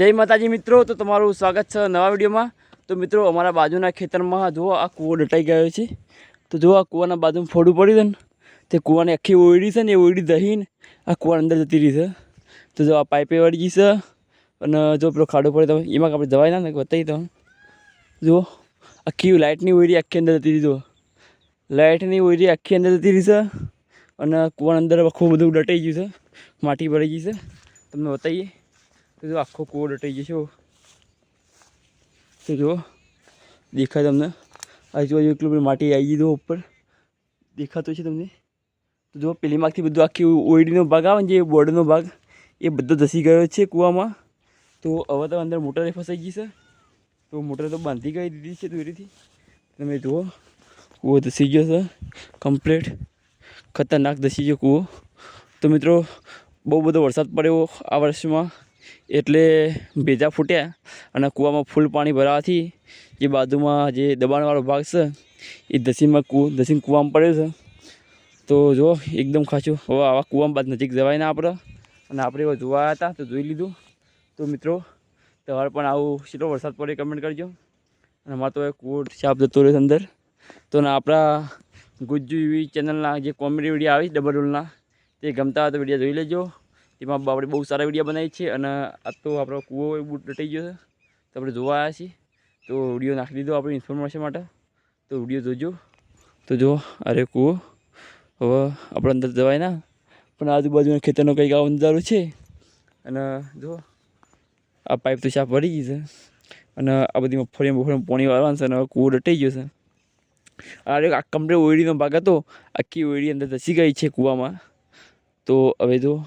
જય માતાજી મિત્રો, તો તમારું સ્વાગત છે નવા વિડીયોમાં. તો મિત્રો, અમારા બાજુના ખેતરમાં જુઓ, આ કૂવો ડટાઈ ગયો છે. તો જુઓ, આ કૂવાના બાજુમાં ફોડું પડ્યું છે ને. તે કૂવાની આખી ઓયડી છે ને, એ ઓયડી દહીને આ કૂવા અંદર જતી રહી છે. તો જો આ પાઇપે વળી ગઈ છે અને જો પેલો ખાડો પડે તો એમાં આપણે જવાય ના ને, બતાવી તમે જુઓ, આખી લાઇટની ઓયડી આખી અંદર જતી રહી, જુઓ. લાઇટની ઓયડી આખી અંદર જતી રહી છે અને કૂવાની અંદર આખું બધું ડટાઈ ગયું છે, માટી પડી ગઈ છે. તમને બતાવીએ. તો જો આખો દટાઈ ગયો છે તો જુઓ દેખાય તમને. આજુબાજુ એટલું બધું માટી આવી ગઈ ઉપર. દેખાતું છે તમને. તો જો, પેલી માગથી બધું આખી ઓઈડીનો ભાગ આવે ને જે બોર્ડનો ભાગ, એ બધો ધસી ગયો છે કૂવામાં. તો હવે તો અંદર મોટરે ફસાઈ ગઈ છે. તો મોટર તો બાંધી ગઈ દીધી છે દોરીથી. તમે જુઓ, કૂવો ધસી ગયો છે. કમ્પ્લેટ. ખતરનાક ધસી ગયો કૂવો. તો મિત્રો, બહુ બધો વરસાદ પડ્યો આ વર્ષમાં. એટલે ભેજા ફૂટ્યા અને કૂવામાં ફૂલ પાણી ભરાવાથી જે બાજુમાં જે દબાણવાળો ભાગ છે, એ ધસીમાં કૂ ધસીને કૂવામાં પડ્યો છે. તો જો, એકદમ ખાચું હવે આવા કૂવામાં બાદ નજીક જવાય ના આપણે. અને આપણે એવા જોવા હતા તો જોઈ લીધું. તો મિત્રો, તમારે પણ આવું કેટલો વરસાદ પડે કમેન્ટ કરજો. અને અમારે તો એ કૂવો સાપ જતો રહ્યો અંદર. તો ને આપણા ગુજ્જુ એવી ચેનલના જે કોમેડી વીડિયો આવી ડબલ રોલના તે ગમતા હોય તો વીડિયો જોઈ લેજો. તેમાં આપણે બહુ સારા વીડિયો બનાવી છે અને આ તો આપણો કૂવો એ બૂટ ડટાઈ ગયો છે. તો આપણે જોવા આવ્યા છીએ. તો વીડિયો નાખી દીધો આપણે ઇન્ફોર્મેશન માટે. તો વીડિયો જોજો. તો જો અરે કૂવો. હવે આપણે અંદર જવાય ના. પણ આજુબાજુના ખેતરનો કંઈક આવો નજારો છે. અને જો, આ પાઇપ તો સાફ ભરી ગઈ છે. અને આ બધી મગફળી મગફળી પાણી વાળવાનું છે અને કૂવો ડટાઈ ગયો છે. અરે આ કમરે ઓયડીનો ભાગ હતો. આખી ઓયડી અંદર ધસી ગઈ છે કૂવામાં. તો હવે જો